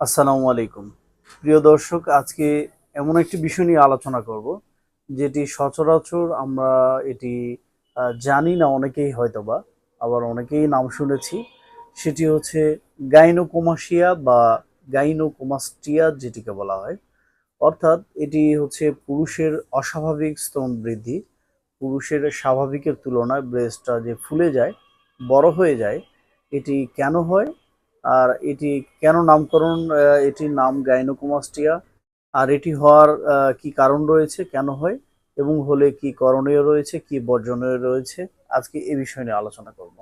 আসসালামু আলাইকুম। প্রিয় দর্শক, আজকে এমন একটি বিষয় নিয়ে আলোচনা করব, যেটি সচরাচর আমরা এটি জানি না, অনেকেই হয়তোবা, আবার অনেকেই নাম শুনেছি। সেটি হচ্ছে গাইনোকোমাসিয়া বা গাইনোকোমাস্টিয়া, যেটিকে বলা হয়। অর্থাৎ এটি হচ্ছে পুরুষের অস্বাভাবিক স্তন বৃদ্ধি, পুরুষের স্বাভাবিকের তুলনায় ব্রেস্টটা যে ফুলে যায়, বড় হয়ে যায়, এটি কেন হয়? আর এটি কেন নামকরণ এটির নাম গাইনোকোমাস্টিয়া। আর এটি হওয়ার কি কারণ রয়েছে, কেন হয়, এবং হলে কি করণীয় রয়েছে, কি বর্জনীয় রয়েছে, আজকে এ বিষয় নিয়ে আলোচনা করব।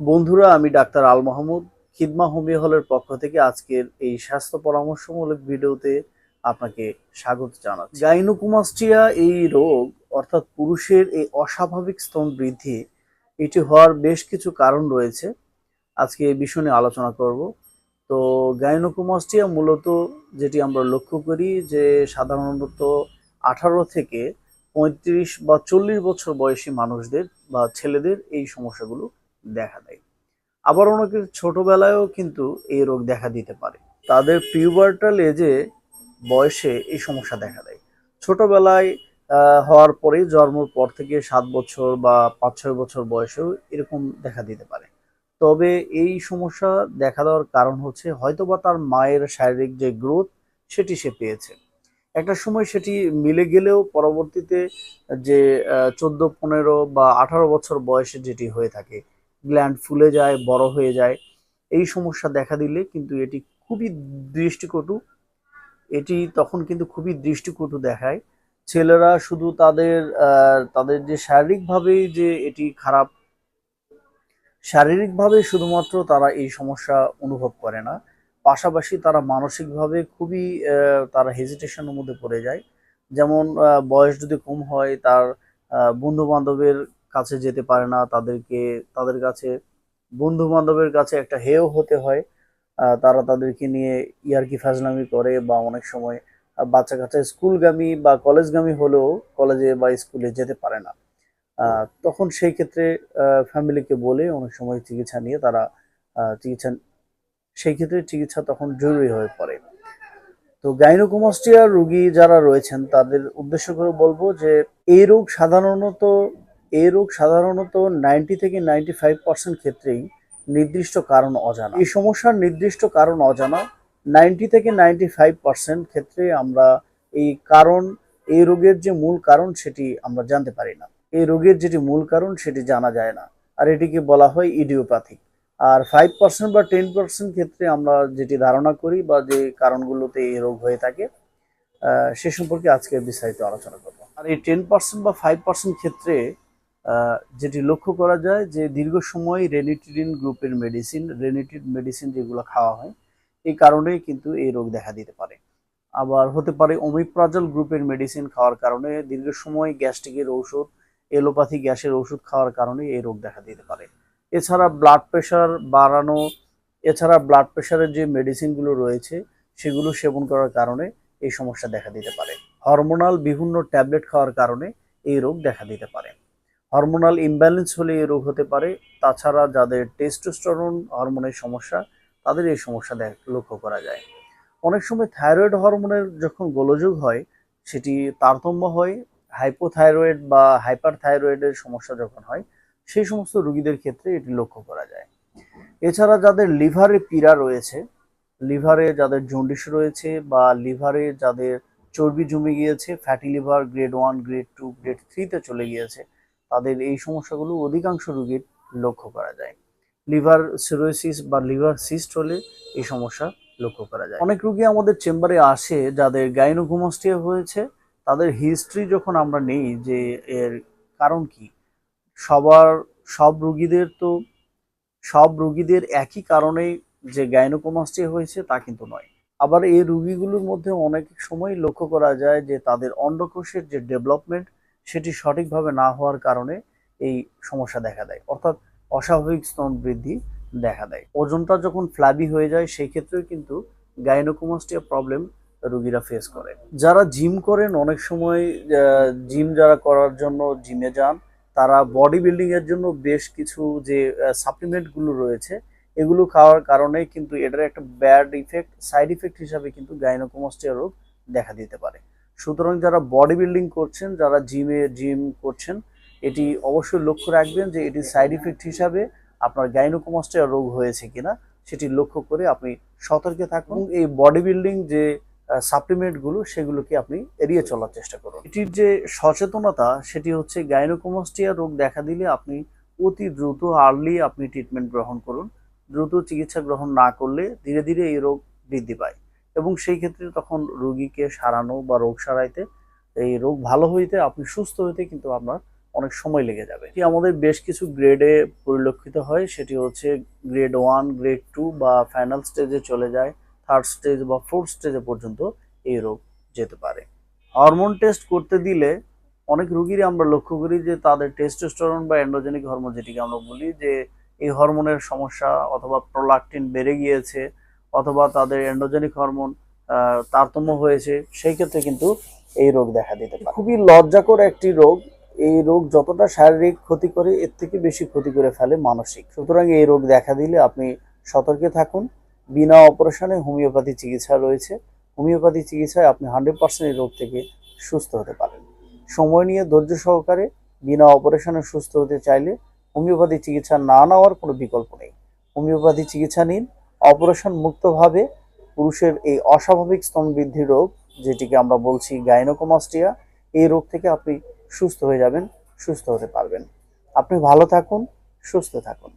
বন্ধুরা, আমি ডাক্তার আল মাহমুদ, খিদমা হোমিও হলের পক্ষ থেকে আজকের এই স্বাস্থ্য পরামর্শমূলক ভিডিওতে আপনাকে স্বাগত জানাচ্ছি। গাইনোকোমাস্টিয়া এই রোগ, অর্থাৎ পুরুষের এই অস্বাভাবিক স্তন বৃদ্ধি, এটি হওয়ার বেশ কিছু কারণ রয়েছে। আজকে এই বিষয় নিয়ে আলোচনা করব। তো গাইনোকোমাস্টিয়া মূলত যেটি আমরা লক্ষ্য করি যে সাধারণত আঠারো থেকে পঁয়ত্রিশ বা চল্লিশ বছর বয়সী মানুষদের বা ছেলেদের এই সমস্যাগুলো দেখা দেয়। আবার অনেকের ছোটবেলায়ও কিন্তু এই রোগ দেখা দিতে পারে। তাদের পিউবার্টাল এজে বয়সে এই সমস্যা দেখা দেয়। ছোটবেলায় হওয়ার পরে জন্মের পর থেকে সাত বছর বা পাঁচ ছয় বছর বয়সেও এরকম দেখা দিতে পারে। তবে এই সমস্যা দেখা দেওয়ার কারণ হচ্ছে হয়তোবা তার মায়ের শারীরিক যে গ্রোথ সেটি সে পেয়েছে। একটা সময় সেটি মিলে গেলেও পরবর্তীতে যে চোদ্দ, পনেরো বা আঠারো বছর বয়সে যেটি হয়ে থাকে গ্ল্যান্ড ফুলে যায়, বড় হয়ে যায়, এই সমস্যা দেখা দিলে কিন্তু এটি খুবই দৃষ্টিকটু, এটি তখন কিন্তু খুবই দৃষ্টিকটু দেখায়। ছেলেরা শুধু তাদের তাদের যে শারীরিকভাবেই যে এটি খারাপ শারীরিকভাবে শুধুমাত্র তারা এই সমস্যা অনুভব করে না, পাশাপাশি তারা মানসিকভাবে খুবই তারা হেজিটেশনের মধ্যে পড়ে যায়। যেমন বয়স যদি কম হয়, তার বন্ধু বান্ধবের কাছে যেতে পারে না, তাদেরকে, তাদের কাছে বন্ধু বান্ধবের কাছে একটা হেয় হতে হয়। তারা তাদেরকে নিয়ে ইয়ার্কি ফাজলামি করে বা অনেক সময় বাচ্চা কাচ্চা স্কুলগামী বা কলেজগামী হলেও কলেজে বা স্কুলে যেতে পারে না। তখন সেই ক্ষেত্রে ফ্যামিলিকে বলে অনেক সময় চিকিৎসা নিয়ে তারা চিকিৎসা, সেই ক্ষেত্রে চিকিৎসা তখন জরুরি হয়ে পড়ে। তো গাইনোকোমাস্টিয়া রোগী যারা রয়েছেন, তাদের উদ্দেশ্য করে বলব যে, এই রোগ সাধারণত, এই রোগ সাধারণত নাইনটি থেকে নাইনটি ফাইভ পার্সেন্ট ক্ষেত্রেই নির্দিষ্ট কারণ অজানা। এই সমস্যার নির্দিষ্ট কারণ অজানা নাইনটি থেকে নাইনটি ফাইভ পার্সেন্ট ক্ষেত্রে আমরা এই কারণ, এই রোগের যে মূল কারণ, সেটি আমরা জানতে পারি না। এই রোগের যেটি মূল কারণ সেটি জানা যায় না। আর এটিকে বলা হয় ইডিওপ্যাথিক আর ফাইভ পার্সেন্ট বা টেন পার্সেন্ট ক্ষেত্রে আমরা যেটি ধারণা করি বা যে কারণগুলোতে এই রোগ হয়ে থাকে সে সম্পর্কে আজকে বিস্তারিত আলোচনা করব। আর এই টেন পার্সেন্ট বা ফাইভ পার্সেন্ট ক্ষেত্রে যেটি লক্ষ্য করা যায় যে দীর্ঘ সময় রেনিটিডিন গ্রুপের মেডিসিন রেনিটিড মেডিসিন যেগুলো খাওয়া হয়, এই কারণেই কিন্তু এই রোগ দেখা দিতে পারে। আবার হতে পারে ওমিপ্রাজল গ্রুপের মেডিসিন খাওয়ার কারণে দীর্ঘ সময় গ্যাস্ট্রিকের ঔষধ এলোপ্যাথি গ্যাসের ওষুধ খাওয়ার কারণে এই রোগ দেখা দিতে পারে। এছাড়া ব্লাড প্রেশার বাড়ানো, এছাড়া ব্লাড প্রেশারের যে মেডিসিনগুলো রয়েছে, সেগুলো সেবন করার কারণে এই সমস্যা দেখা দিতে পারে। হরমোনাল বিভিন্ন ট্যাবলেট খাওয়ার কারণে এই রোগ দেখা দিতে পারে। হরমোনাল ইমব্যালেন্স হলে এই রোগ হতে পারে। তাছাড়া যাদের টেস্টোস্টেরন হরমোনের সমস্যা, তাদের এই সমস্যা দেখ, লক্ষ্য করা যায়। অনেক সময় থাইরয়েড হরমোনের যখন গোলযোগ হয়, সেটি তারতম্য হয় হাইপোথাইরয়েড বা হাইপারথাইরয়েডের সমস্যা যখন হয়, সেই সমস্ত রোগীদের ক্ষেত্রে এটি লক্ষ্য করা যায়। এছাড়া যাদের লিভারে পীড়া রয়েছে, লিভারে যাদের জন্ডিস রয়েছে বা লিভারে যাদের চর্বি জমে গিয়েছে fatty liver grade one grade two grade থ্রিতে চলে গিয়েছে, তাদের এই সমস্যাগুলো অধিকাংশ রোগীর লক্ষ্য করা যায়। লিভার সিরোসিস বা লিভার সিস্ট হলে এই সমস্যা লক্ষ্য করা যায়। অনেক রুগী আমাদের চেম্বারে আসে যাদের গাইনোকোমাস্টিয়া হয়েছে তাদের হিস্ট্রি যখন আমরা নেই যে এর কারণ কি, সবার, সব রুগীদের তো, সব রুগীদের একই কারণেই যে গাইনোকোমাস্টিয়া হয়েছে তা কিন্তু নয়। আবার এই রুগীগুলোর মধ্যে অনেক সময় লক্ষ্য করা যায় যে তাদের অন্ডকোষের যে ডেভেলপমেন্ট সেটি সঠিকভাবে না হওয়ার কারণে এই সমস্যা দেখা দেয়। অর্থাৎ অস্বাভাবিক স্তন বৃদ্ধি দেখা দেয়। ওজনটা যখন ফ্ল্যাবি হয়ে যায় সেই ক্ষেত্রেও কিন্তু গাইনোকোমাস্টিয়া প্রবলেম রোগীরা ফেস করে। যারা জিম করেন, অনেক সময় জিম যারা করার জন্য জিমে যান, তারা বডি বিল্ডিং এর জন্য বেশ কিছু যে সাপ্লিমেন্টগুলো রয়েছে, এগুলো খাওয়ার কারণে কিন্তু এটার একটা ব্যাড ইফেক্ট সাইড ইফেক্ট হিসাবে কিন্তু গাইনোকোমাস্টিয়া রোগ দেখা দিতে পারে। সুতরাং যারা বডি বিল্ডিং করছেন, যারা জিমে জিম করছেন, এটি অবশ্যই লক্ষ্য রাখবেন যে এটি সাইড ইফেক্ট হিসাবে আপনার গাইনোকোমাস্টিয়া রোগ হয়েছে কিনা, সেটি লক্ষ্য করে আপনি সতর্কে থাকুন। এই বডি বিল্ডিং যে সাপ্লিমেন্টগুলো সেগুলোকে আপনি এড়িয়ে চলার চেষ্টা করুন। এটির যে সচেতনতা, সেটি হচ্ছে গাইনোকোমাস্টিয়া রোগ দেখা দিলে আপনি অতি দ্রুত আর্লি আপনি ট্রিটমেন্ট গ্রহণ করুন। দ্রুত চিকিৎসা গ্রহণ না করলে ধীরে ধীরে এই রোগ বৃদ্ধি পায় এবং সেই ক্ষেত্রে তখন রোগীকে সারানো বা রোগ সারাইতে, এই রোগ ভালো হইতে, আপনি সুস্থ হইতে কিন্তু আপনার অনেক সময় লেগে যাবে। এটি আমাদের বেশ কিছু গ্রেডে পরিলক্ষিত হয়। সেটি হচ্ছে গ্রেড ওয়ান গ্রেড টু বা ফাইনাল স্টেজে চলে যায়। থার্ড স্টেজ বা ফোর্থ স্টেজে পর্যন্ত এই রোগ যেতে পারে। হরমোন টেস্ট করতে দিলে অনেক রোগীরই আমরা লক্ষ্য করি যে তাদের টেস্টোস্টেরন বা এন্ডোজেনিক হরমোন যেটিকে আমরা বলি যে এই হরমোনের সমস্যা অথবা প্রোলাকটিন বেড়ে গিয়েছে অথবা তাদের এন্ডোজেনিক হরমোন তারতম্য হয়েছে, সেই ক্ষেত্রে কিন্তু এই রোগ দেখা দিতে পারে। খুবই লজ্জাকর একটি রোগ। এই রোগ যতটা শারীরিক ক্ষতি করে, এর থেকে বেশি ক্ষতি করে ফেলে মানসিক। সুতরাং এই রোগ দেখা দিলে আপনি সতর্কে থাকুন। বিনা অপারেশনে হোমিওপ্যাথি চিকিৎসা রয়েছে। হোমিওপ্যাথি চিকিৎসায় আপনি হান্ড্রেড পার্সেন্ট এই রোগ থেকে সুস্থ হতে পারেন। সময় নিয়ে ধৈর্য সহকারে বিনা অপারেশনে সুস্থ হতে চাইলে হোমিওপ্যাথি চিকিৎসা না নেওয়ার কোনো বিকল্প নেই। হোমিওপ্যাথি চিকিৎসা নিন। অপারেশন মুক্তভাবে পুরুষের এই অস্বাভাবিক স্তন বৃদ্ধি রোগ, যেটিকে আমরা বলছি গাইনোকোমাস্টিয়া, এই রোগ থেকে আপনি সুস্থ হয়ে যাবেন, সুস্থ হতে পারবেন। আপনি ভালো থাকুন, সুস্থ থাকুন।